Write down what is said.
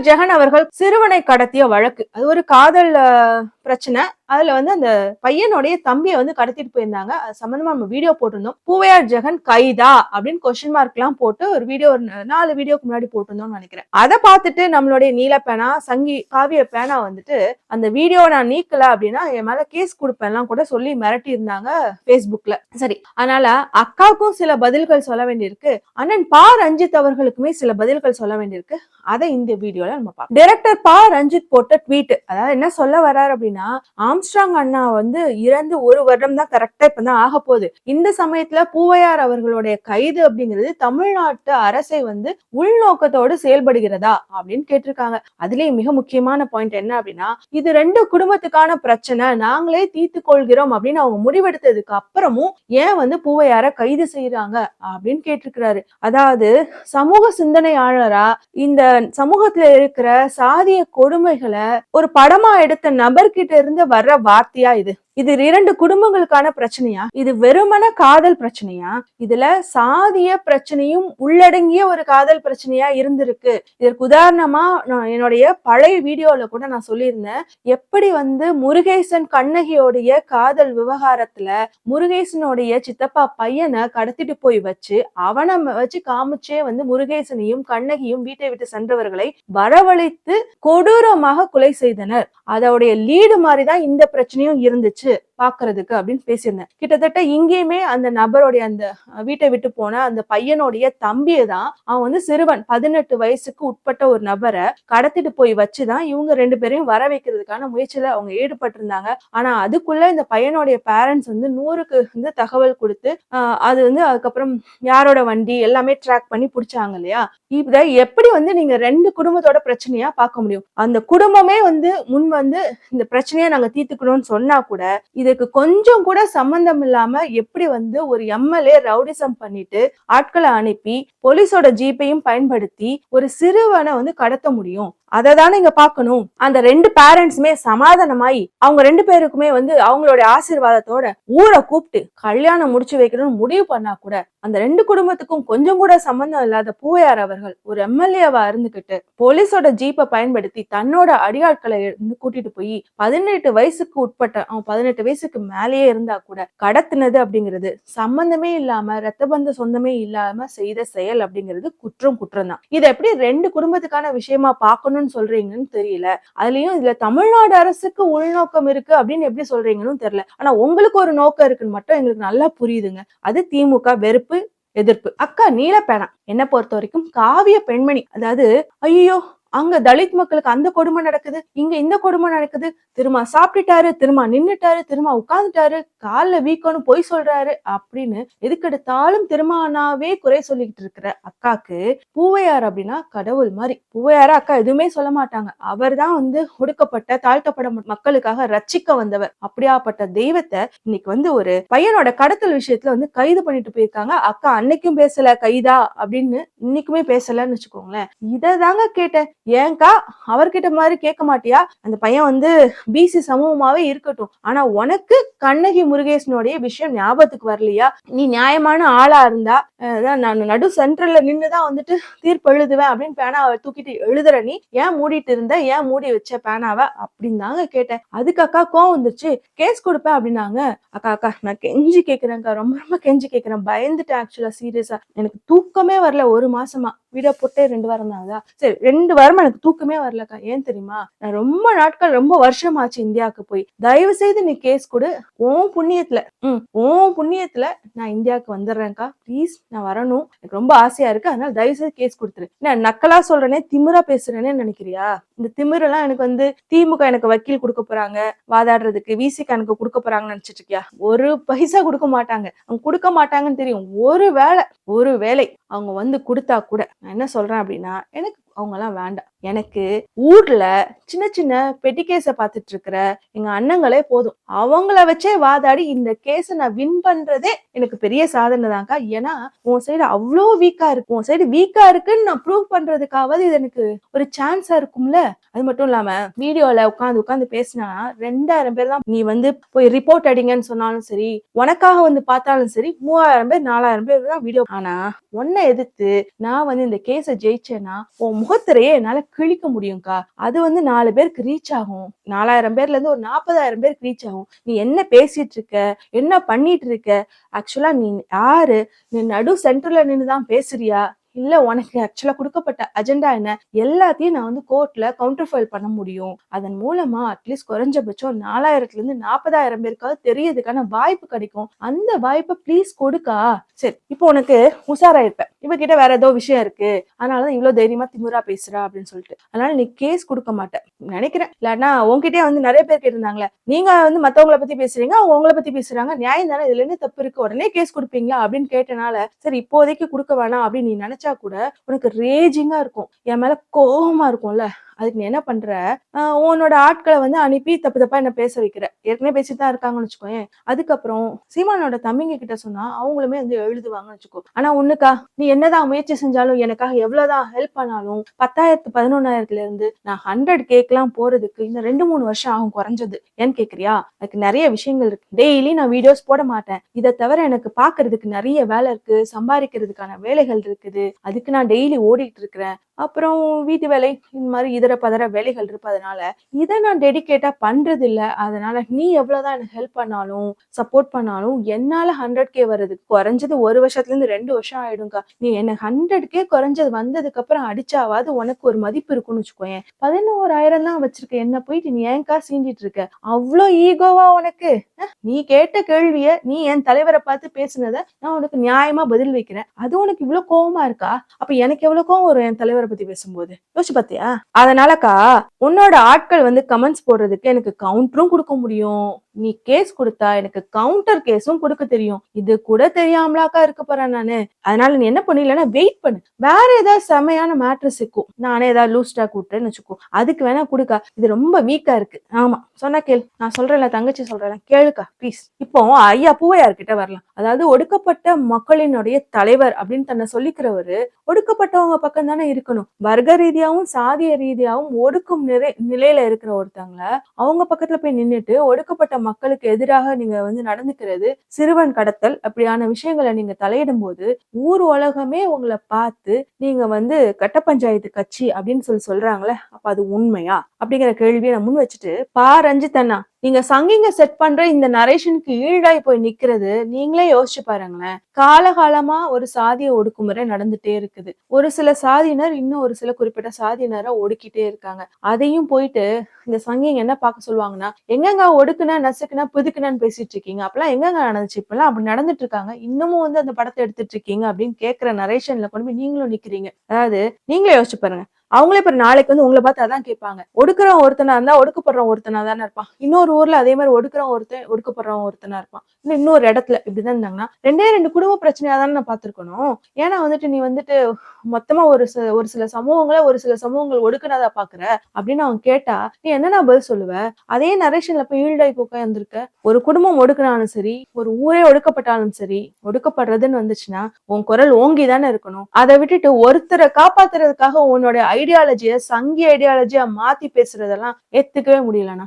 ஜெகன் அவர்கள் சிறுவனை கடத்திய வழக்கு. அது ஒரு காதல் பிரச்சனை. அதுல வந்து அந்த பையனுடைய தம்பியை வந்து கடத்திட்டு போயிருந்தாங்க. அது சம்பந்தமா நம்ம வீடியோ போட்டிருந்தோம். பூவையார் ஜெகன் கைதா அப்படின்னு கொஸ்டின் மார்க் எல்லாம் போட்டு ஒரு வீடியோ ஒரு நாலு வீடியோக்கு முன்னாடி போட்டிருந்தோம்னு நினைக்கிறேன். அதை பார்த்துட்டு நம்மளுடைய நீல பேனா சங்கி காவிய பேனா வந்துட்டு அந்த வீடியோ நான் நீக்கல அப்படின்னா என் மேல கேஸ் கொடுப்பேன்லாம் கூட சொல்லி மிரட்டி இருந்தாங்க பேஸ்புக்ல சரி அதனால அக்காவுக்கும் சில பதில்கள் சொல்ல வேண்டியிருக்கு. அண்ணன் பா ரஞ்சித் அவர்களுக்குமே சில பதில்கள் சொல்ல வேண்டியிருக்கு. அதை இந்த வீடியோல நம்ம பார்ப்போம். டைரக்டர் பா ரஞ்சித் போட்ட ட்வீட் அதாவது என்ன சொல்ல வர்றாரு அப்படின்னா ஆம்ஸ்ட்ராங் அண்ணா வந்து இறந்து ஒரு வருடம் தான் கரெக்டா இப்பதான் ஆக போகுது. இந்த சமயத்துல பூவையார் அவர்களுடைய கைது அப்படிங்கிறது தமிழ்நாட்டு அரசை வந்து உள்நோக்கத்தோடு செயல்படுகிறதா அப்படின்னு கேட்டிருக்காங்க. அதுலயும் மிக முக்கியமான பாயிண்ட் என்ன அப்படின்னா இது ரெண்டு குடும்பத்துக்கான பிரச்சனை நாங்களே தீர்த்து கொள்கிறோம் அப்படின்னு அவங்க முடிவெடுத்ததுக்கு அப்புறமும் ஏன் வந்து பூவையார கைது செய்யறாங்க அப்படின்னு கேட்டிருக்கிறாரு. அதாவது சமூக சிந்தனையாளரா இந்த சமூகத்துல இருக்கிற சாதிய கொடுமைகளை ஒரு படமா எடுத்த நபர்கிட்ட இருந்து வர்ற வார்த்தையா இது இது இரண்டு குடும்பங்களுக்கான பிரச்சனையா? இது வெறுமன காதல் பிரச்சனையா? இதுல சாதிய பிரச்சனையும் உள்ளடங்கிய ஒரு காதல் பிரச்சனையா இருந்திருக்கு. இதற்கு உதாரணமா நான் என்னுடைய பழைய வீடியோல கூட நான் சொல்லியிருந்தேன். எப்படி வந்து முருகேசன் கண்ணகியோடைய காதல் விவகாரத்துல முருகேசனுடைய சித்தப்பா பையனை கடத்திட்டு போய் வச்சு அவனை வச்சு காமிச்சே வந்து முருகேசனையும் கண்ணகியும் வீட்டை விட்டு சென்றவர்களை வரவழைத்து கொடூரமாக கொலை செய்தனர். அதோடைய லீடு மாதிரிதான் இந்த பிரச்சனையும் இருந்துச்சு. 是 பாக்குறதுக்கு அப்படின்னு பேசியிருந்தேன். கிட்டத்தட்ட இங்கேயுமே அந்த நபருடைய அந்த வீட்டை விட்டு போன அந்த பையனுடைய தம்பியை தான் அவன் வந்து சிறுவன் பதினெட்டு வயசுக்கு உட்பட்ட ஒரு நபரை கடத்திட்டு போய் வச்சுதான் இவங்க ரெண்டு பேரையும் வர வைக்கிறதுக்கான முயற்சியில அவங்க ஈடுபட்டிருந்தாங்க. ஆனா அதுக்குள்ள இந்த பையனுடைய பேரண்ட்ஸ் வந்து நூறுக்கு வந்து தகவல் கொடுத்து ஆஹ், அது வந்து அதுக்கப்புறம் யாரோட வண்டி எல்லாமே ட்ராக் பண்ணி பிடிச்சாங்க இல்லையா? இத எப்படி வந்து நீங்க ரெண்டு குடும்பத்தோட பிரச்சனையா பார்க்க முடியும்? அந்த குடும்பமே வந்து முன் வந்து இந்த பிரச்சனையை நாங்க தீர்த்துக்கணும்னு சொன்னா கூட இதுக்கு கொஞ்சம் கூட சம்பந்தம் இல்லாம எப்படி வந்து ஒரு எம்எல்ஏ ரவுடிசம் பண்ணிட்டு ஆட்களை அனுப்பி போலீஸோட ஜீப்பையும் பயன்படுத்தி ஒரு சிறுவனை வந்து கடத்த முடியும்? அதை தானே இங்க பார்க்கணும். அந்த ரெண்டு பேரண்ட்ஸுமே சமாதானமாயி அவங்க ரெண்டு பேருக்குமே வந்து அவங்களுடைய ஆசீர்வாதத்தோட ஊரை கூப்பிட்டு கல்யாணம் முடிச்சு வைக்கணும்னு முடிவு பண்ணா கூட அந்த ரெண்டு குடும்பத்துக்கும் கொஞ்சம் கூட சம்பந்தம் இல்லாத பூவையார் அவர்கள் ஒரு எம்எல்ஏவா இருந்துகிட்டு போலீஸோட ஜீப்பை பயன்படுத்தி தன்னோட அடியாட்களை கூட்டிட்டு போய் பதினெட்டு வயசுக்கு உட்பட்ட அவன் பதினெட்டு வயசுக்கு மேலேயே இருந்தா கூட கடத்தினது அப்படிங்கிறது சம்பந்தமே இல்லாம ரத்த பந்த சொந்தமே இல்லாம செய்த செயல் அப்படிங்கிறது குற்றம் குற்றம் தான் இதை எப்படி ரெண்டு குடும்பத்துக்கான விஷயமா பார்க்கணும்னு சொல்றீங்கன்னு தெரியல. அதுலயும் இதுல தமிழ்நாடு அரசுக்கு உள்நோக்கம் இருக்கு அப்படின்னு எப்படி சொல்றீங்கன்னு தெரியல. ஆனா உங்களுக்கு ஒரு நோக்கம் இருக்குன்னு மட்டும் எங்களுக்கு நல்லா புரியுதுங்க. அது திமுக வெறுப்பு எதிர்ப்பு. அக்கா நீலப்பேனா. என்ன பொறுத்த வரைக்கும் காவிய பெண்மணி. அதாவது ஐயோ அங்க தலித் மக்களுக்கு அந்த கொடுமை நடக்குது இங்க இந்த கொடுமை நடக்குது. திரும்ப சாப்பிட்டுட்டாரு திரும்ப நின்னுட்டாரு திரும்ப உட்கார்ந்துட்டாரு கால்ல வீக்கம்னு பொய் சொல்றாரு அப்படின்னு எதுக்கெடுத்தாலும் திருமானாவே குறை சொல்லிக்கிட்டு இருக்கிற அக்காக்கு பூவையார் அப்படின்னா கடவுள் மாதிரி. பூவையார அக்கா எதுவுமே சொல்ல மாட்டாங்க. அவர் தான் வந்து ஒடுக்கப்பட்ட தாழ்த்தப்பட மக்களுக்காக ரட்சிக்க வந்தவர். அப்படியாப்பட்ட தெய்வத்தை இன்னைக்கு வந்து ஒரு பையனோட கடத்தல் விஷயத்துல வந்து கைது பண்ணிட்டு போயிருக்காங்க. அக்கா அன்னைக்கும் பேசல கைதா அப்படின்னு இன்னைக்குமே பேசலன்னு வச்சுக்கோங்களேன். இதை தாங்க கேட்டேன். ஏங்கா அவர்கிட்ட மாதிரி கேட்க மாட்டியா? அந்த பையன் வந்து பிசி சமூகமாவே இருக்கட்டும். ஆனா உனக்கு கண்ணகி முருகேசனுடைய விஷயம் ஞாபகத்துக்கு வரலையா? நீ நியாயமான ஆளா இருந்தா அதான் நான் நடு சென்ட்ரல்ல நின்றுதான் வந்துட்டு தீர்ப்பு எழுதுவேன் அப்படின்னு பேனாவை தூக்கிட்டு எழுதுற நீ ஏன் மூடிட்டு இருந்த? ஏன் மூடி வச்ச பேனாவை? அப்படின்னு தாங்க கேட்டேன். அதுக்கு அக்கா கோவம் வந்துருச்சு. கேஸ் கொடுப்பேன் அப்படின்னாங்க. அக்கா அக்கா நான் கெஞ்சி கேக்குறேன்க்கா. ரொம்ப ரொம்ப கெஞ்சி கேக்குறேன். பயந்துட்டேன் ஆக்சுவலா சீரியஸா எனக்கு தூக்கமே வரல ஒரு மாசமா. விட போட்டே ரெண்டு வாரம் தான் சரி ரெண்டு வாரம் எனக்கு தூக்கமே வரலக்கா. ஏன் தெரியுமா? நான் ரொம்ப நாட்கள் ரொம்ப வருஷமாச்சு இந்தியாவுக்கு போய். தயவு செய்து நீ கேஸ் கொடு. உன் புண்ணியத்துல ம் உன் புண்ணியத்துல நான் இந்தியாவுக்கு வந்துடுறேன்க்கா. ப்ளீஸ் நான் வரணும். எனக்கு ரொம்ப ஆசையா இருக்கு. அதனால தயவு செய்து கேஸ் கொடுத்துரு. நான் நக்கலா சொல்றேனே திமிரா பேசுறேனே நினைக்கிறியா? இந்த திமிரெல்லாம் எனக்கு வந்து திமுக எனக்கு வக்கீல் கொடுக்க போறாங்க. வாதாடுறதுக்கு விசிக்கு எனக்கு கொடுக்க போறாங்கன்னு நினைச்சிட்டு இருக்கியா? ஒரு பைசா கொடுக்க மாட்டாங்க. அவங்க கொடுக்க மாட்டாங்கன்னு தெரியும். ஒரு வேலை ஒரு வேலை அவங்க வந்து கொடுத்தா கூட நான் என்ன சொல்றேன் அப்படின்னா எனக்கு அவங்கெல்லாம் வேண்டாம். எனக்கு ஊர்ல சின்ன சின்ன பெட்டி கேஸை பார்த்துட்டு இருக்கிற எங்க அண்ணங்களே போதும். அவங்கள வச்சே வாதாடி இந்த கேஸை நான் வின் பண்றதே எனக்கு பெரிய சாதனை தான்க்கா. ஏன்னா உன் சைடு அவ்வளோ வீக்கா இருக்கு. உன் சைடு வீக்கா இருக்குன்னு நான் ப்ரூவ் பண்றதுக்காவது இது எனக்கு ஒரு சான்ஸா இருக்கும்ல. அது மட்டும் இல்லாம வீடியோல உட்காந்து உட்காந்து பேசினா ரெண்டாயிரம் பேர் தான் நீ வந்து போய் ரிப்போர்ட் அடிங்கன்னு சொன்னாலும் சரி உனக்காக வந்து பார்த்தாலும் சரி மூவாயிரம் பேர் நாலாயிரம் பேர் தான் வீடியோ ஆனா உன்னை எதிர்த்து நான் வந்து இந்த கேஸை ஜெயிச்சேன்னா உன் முகத்திரையே என்னால கிழிக்க முடியும்க்கா? அது வந்து நாலு பேருக்கு ரீச் ஆகும். நாலாயிரம் பேர்ல இருந்து ஒரு நாற்பதாயிரம் பேருக்கு ரீச் ஆகும். நீ என்ன பேசிட்டு இருக்க? என்ன பண்ணிட்டு இருக்க? ஆக்சுவலா நீ யாரு? நீ நடு சென்டர்ல நின்று தான் பேசுறியா? இல்ல உனக்கு ஆக்சுவலா கொடுக்கப்பட்ட அஜெண்டா என்ன? எல்லாத்தையும் நான் வந்து கோர்ட்ல கவுண்டர் ஃபைல் பண்ண முடியும். அதன் மூலமா அட்லீஸ்ட் குறைஞ்சபட்சம் நாலாயிரத்துல இருந்து நாற்பதாயிரம் பேருக்காவது தெரியறதுக்கான வாய்ப்பு கிடைக்கும். அந்த வாய்ப்பை ப்ளீஸ் கொடுக்கா. சரி இப்போ உனக்கு உஷாராயிருப்பேன். இருப்ப இவகிட்ட வேற ஏதோ விஷயம் இருக்கு. அதனாலதான் இவ்வளவு தைரியமா திமுறா பேசுறா அப்படின்னு சொல்லிட்டு. அதனால நீ கேஸ் கொடுக்க மாட்டேன். நினைக்கிறேன். இல்லன்னா உன்கிட்டயே வந்து நிறைய பேர் கேட்டிருந்தாங்களே. நீங்க வந்து மத்தவங்கள பத்தி பேசுறீங்க அவங்க உங்களை பத்தி பேசுறாங்க. நியாயம் தானே? இதுல என்ன தப்பு இருக்கு. உடனே கேஸ் கொடுப்பீங்களா? அப்படின்னு கேட்டனால சரி இப்போதைக்கு கொடுக்க வேணாம் அப்படின்னு நீ நினைச்ச கூட உனக்கு ரேஜிங்கா இருக்கும். என் மேல கோவமா இருக்கும்ல. அதுக்கு நீ என்ன பண்ற? உன்னோட ஆட்களை வந்து அனுப்பி தப்பு தப்பா என்ன பேச வைக்கிற? ஏற்கனவே பேசிட்டு தான் இருக்காங்கன்னு வச்சுக்கோயேன். அதுக்கப்புறம் சீமானோட தம்பிங்க கிட்ட சொன்னா அவங்களுமே வந்து எழுதுவாங்கன்னு வச்சுக்கோ. ஆனா ஒண்ணுக்கா நீ என்னதான் முயற்சி செஞ்சாலும் எனக்காக எவ்வளவுதான் ஹெல்ப் பண்ணாலும் பத்தாயிரத்து பதினொன்னாயிரத்துல இருந்து நான் ஹண்ட்ரட் கேக்லாம் போறதுக்கு இன்னும் ரெண்டு மூணு வருஷம் ஆகும் குறைஞ்சது. ஏன்னு கேக்குறியா? எனக்கு நிறைய விஷயங்கள் இருக்கு. டெய்லி நான் வீடியோஸ் போட மாட்டேன். இதை தவிர எனக்கு பாக்குறதுக்கு நிறைய வேலை இருக்கு. சம்பாதிக்கிறதுக்கான வேலைகள் இருக்குது. அதுக்கு நான் டெய்லி ஓடிட்டு இருக்கிறேன். அப்புறம் வீட்டு வேலை இந்த மாதிரி இதர பதற வேலைகள் இருப்பதனால இதை நான் டெடிகேட்டா பண்றது இல்ல அதனால நீ எவ்வளவுதான் எனக்கு ஹெல்ப் பண்ணாலும் சப்போர்ட் பண்ணாலும் என்னால ஹண்ட்ரட் கே வர்றதுக்கு குறைஞ்சது ஒரு வருஷத்துல இருந்து ரெண்டு வருஷம் ஆயிடும்க்கா. நீ எனக்கு ஹண்ட்ரட் கே குறைஞ்சது வந்ததுக்கு அப்புறம் அடிச்சாவாது உனக்கு ஒரு மதிப்பு இருக்கும்னு வச்சுக்கோயேன். பதினோராயிரம் தான் வச்சிருக்க என்ன போயிட்டு நீ ஏன்கா சீண்டிட்டு இருக்க அவ்வளோ ஈகோவா உனக்கு? நீ கேட்ட கேள்விய நீ என் தலைவரை பார்த்து பேசுனத நான் உனக்கு நியாயமா பதில் வைக்கிறேன். அது உனக்கு இவ்வளவு கோவமா இருக்கா? அப்ப எனக்கு எவ்வளவு கோவம் வரும் என் தலைவரை பத்தி பேசும்போது? யோசிச்சு பாத்தியா அதனாலக்கா உன்னோட ஆட்கள் வந்து கமெண்ட்ஸ் போடுறதுக்கு எனக்கு கவுண்டரும் கொடுக்க முடியும். நீ கேஸ் கொடுத்தா எனக்கு கவுண்டர் கேஸும் கொடுக்க தெரியும். இது கூட தெரியாமலாக்கா இருக்க போறேன் நானு. அதனால நீ என்ன பண்ணிலன்னா வெயிட் பண்ணு. வேற ஏதாவது செமையான மேட்ரு சிக்கும் நானே ஏதாவது லூஸ்டா கூட்டுறேன்னு வச்சுக்கோ. அதுக்கு வேணா கொடுக்கா. இது ரொம்ப வீக்கா இருக்கு. ஆமா. சொன்னா கேள். நான் சொல்றேன்ல தங்கச்சி சொல்றேன் கேளுக்கா ப்ளீஸ் இப்போ ஐயா பூவையார் கிட்ட வரலாம். அதாவது ஒடுக்கப்பட்ட மக்களினுடைய தலைவர் அப்படின்னு தன்னை சொல்லிக்கிறவரு ஒடுக்கப்பட்டவங்க பக்கம் தானே இருக்கணும். வர்க்க ரீதியாவும் சாதிய ரீதியாவும் ஒடுக்கும் நிலை நிலையில இருக்கிற ஒருத்தவங்கள அவங்க பக்கத்துல போய் நின்னுட்டு ஒடுக்கப்பட்ட மக்களுக்கு எதிராக நீங்க வந்து நடந்துக்கிறது சிறுவன் கடத்தல் அப்படியான விஷயங்களை நீங்க தலையிடும் போது ஊர் உலகமே உங்களை பார்த்து நீங்க வந்து கட்ட பஞ்சாயத்து கட்சி அப்படின்னு சொல்லி சொல்றாங்களே அப்ப அது உண்மையா? அப்படிங்கிற கேள்வியை நான் முன் வச்சுட்டு பா ரஞ்சித் அண்ணா நீங்க சங்கிங்க செட் பண்ற இந்த நரேஷனுக்கு ஈழாய் போய் நிக்கிறது நீங்களே யோசிச்சு பாருங்களேன். காலகாலமா ஒரு சாதிய ஒடுக்குமுறை நடந்துட்டே இருக்குது. ஒரு சில சாதியினர் இன்னும் ஒரு சில குறிப்பிட்ட சாதியினரை ஒடுக்கிட்டே இருக்காங்க. அதையும் போயிட்டு இந்த சங்கிங்க என்ன பார்க்க சொல்லுவாங்கன்னா எங்கெங்க ஒடுக்குன நசுக்குன புதுக்குனன்னு பேசிட்டு இருக்கீங்க அப்பெல்லாம் எங்கெங்க நடந்துச்சு? இப்பெல்லாம் அப்படி நடந்துட்டு இருக்காங்க இன்னமும் வந்து அந்த படத்தை எடுத்துட்டு இருக்கீங்க அப்படின்னு கேட்கிற நரேஷன்ல கொண்டு போய் நீங்களும் நிக்கிறீங்க. அதாவது நீங்களே யோசிச்சு பாருங்க. அவங்களே இப்ப நாளைக்கு வந்து உங்களை பார்த்து அதான் கேட்பாங்க. ஒடுக்குறவன் ஒருத்தனா இருந்தா ஒடுக்கப்படுறவன் ஒருத்தனா தானே இருப்பான். இன்னொரு ஊர்ல அதே மாதிரி ஒடுக்குறவன் ஒருத்தன் ஒடுக்கப்படுறவன் ஒருத்தனா இருப்பான். இன்னும் இன்னொரு இடத்துல இப்படிதான் இருந்தாங்கன்னா ரெண்டே ரெண்டு குடும்ப பிரச்சனையா தானே நான் பார்த்திருக்கணும். ஏன்னா வந்துட்டு நீ வந்துட்டு மொத்தமா ஒரு சில ஒரு சில சமூகங்களை ஒரு சில சமூகங்கள் ஒடுக்குனதா பாக்குற அப்படின்னு அவன் கேட்டா நீ என்னன்னா பதில் சொல்லுவ? அதே நரேஷன்ல போய் ஈல்டாய் போக்க ஒரு குடும்பம் ஒடுக்குனாலும் சரி ஒரு ஊரே ஒடுக்கப்பட்டாலும் சரி ஒடுக்கப்படுறதுன்னு வந்துச்சுன்னா உன் குரல் ஓங்கி தானே இருக்கணும். அதை விட்டுட்டு ஒருத்தரை காப்பாத்துறதுக்காக உன்னோட ஐடியாலஜிய சங்கி ஐடியாலஜியா மாத்தி பேசுறதெல்லாம் ஏத்துக்கவே முடியலண்ணா.